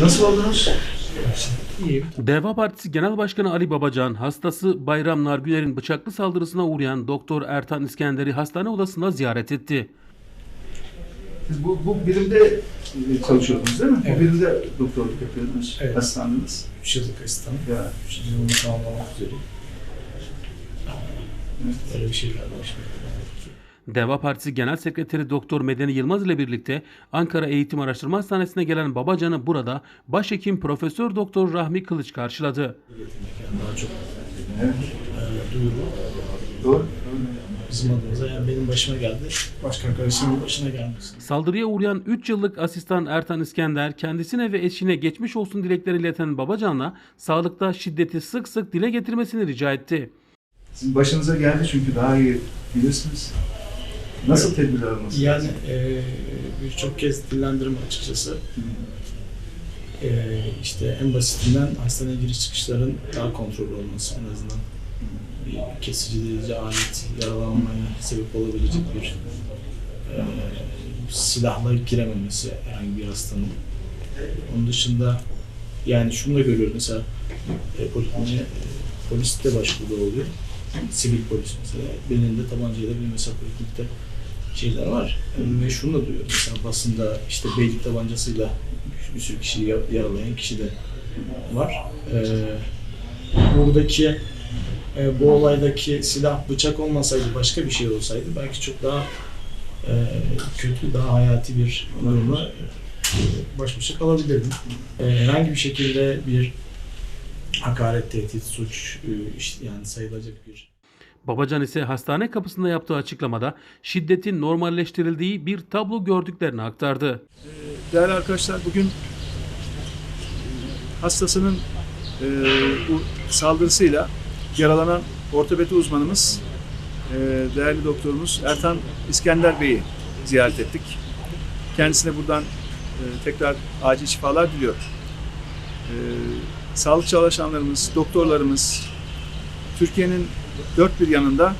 Nasıl oldunuz? İyiyim. Deva Partisi Genel Başkanı Ali Babacan, hastası Bayram Nargüler'in bıçaklı saldırısına uğrayan Doktor Ertan İskender'i hastane odasında ziyaret etti. Siz bu, bu birimde e, çalışıyordunuz değil mi? Evet. Bu birimde doktorluk yapıyordunuz. Evet. Asistanlığınız. 3 yıllık asistan. Ya. 3 yılını tamamlamak üzereyim. Böyle bir şeylerle başladım. Deva Partisi Genel Sekreteri Doktor Medeni Yılmaz ile birlikte Ankara Eğitim Araştırma Hastanesi'ne gelen Babacan'ı burada Başhekim Profesör Doktor Rahmi Kılıç karşıladı. Daha çok Evet. e, duyuru Doğru. Bizim adımıza yani benim başıma geldi. Başka arkadaşımın başına gelmesin. Saldırıya uğrayan 3 yıllık asistan Ertan İskender kendisine ve eşine geçmiş olsun dilekleri ileten Babacan'la sağlıkta şiddeti sık sık dile getirmesini rica etti. Sizin başınıza geldi çünkü daha iyi bilirsiniz. Nasıl tedbir alınması Yani e, birçok kez dillendirme açıkçası. E, işte en basitinden hastaneye giriş çıkışların daha kontrollü olması en azından. Bir kesici delici alet yaralanmaya sebep olabilecek bir e, silahla girememesi herhangi bir hastanın. Onun dışında yani şunu da görüyoruz mesela e, polikliniğe e, polis de başvuruda oluyor. Sivil polis mesela. Belinde tabancayla bir mesela poliklinikte şeyler var. Ve şunu da duyuyorum. Mesela basında işte beylik tabancasıyla bir sürü kişiyi ya- yaralayan kişi de var. Ee, buradaki e, bu olaydaki silah bıçak olmasaydı başka bir şey olsaydı belki çok daha e, kötü, daha hayati bir durumla e, baş başa kalabilirdim. E, herhangi bir şekilde bir hakaret, tehdit, suç e, işte yani sayılacak bir Babacan ise hastane kapısında yaptığı açıklamada şiddetin normalleştirildiği bir tablo gördüklerini aktardı. Değerli arkadaşlar bugün hastasının e, bu saldırısıyla yaralanan ortopedi uzmanımız e, değerli doktorumuz Ertan İskender Bey'i ziyaret ettik. Kendisine buradan e, tekrar acil şifalar diliyorum. E, sağlık çalışanlarımız, doktorlarımız Türkiye'nin dört bir yanında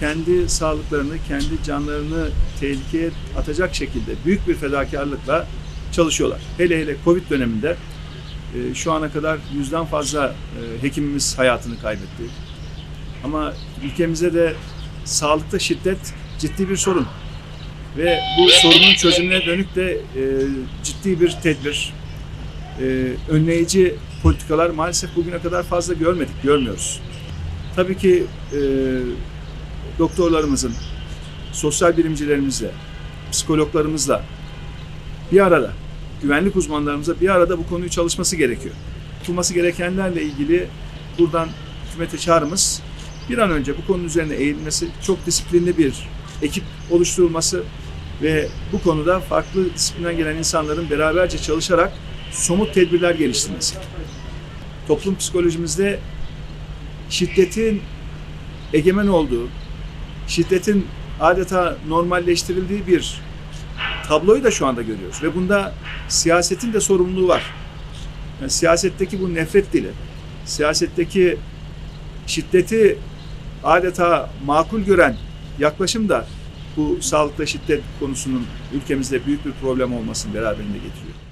kendi sağlıklarını, kendi canlarını tehlikeye atacak şekilde büyük bir fedakarlıkla çalışıyorlar. Hele hele Covid döneminde e, şu ana kadar yüzden fazla e, hekimimiz hayatını kaybetti. Ama ülkemizde de sağlıkta şiddet ciddi bir sorun. Ve bu sorunun çözümüne dönük de e, ciddi bir tedbir, önleyici politikalar maalesef bugüne kadar fazla görmedik, görmüyoruz. Tabii ki e, doktorlarımızın, sosyal bilimcilerimizle, psikologlarımızla bir arada, güvenlik uzmanlarımızla bir arada bu konuyu çalışması gerekiyor. Yapılması gerekenlerle ilgili buradan hükümete çağrımız bir an önce bu konunun üzerine eğilmesi, çok disiplinli bir ekip oluşturulması ve bu konuda farklı disiplinden gelen insanların beraberce çalışarak somut tedbirler geliştirmesi. Toplum psikolojimizde şiddetin egemen olduğu, şiddetin adeta normalleştirildiği bir tabloyu da şu anda görüyoruz. Ve bunda siyasetin de sorumluluğu var. Yani siyasetteki bu nefret dili, siyasetteki şiddeti adeta makul gören yaklaşım da bu sağlıkta şiddet konusunun ülkemizde büyük bir problem olmasını beraberinde getiriyor.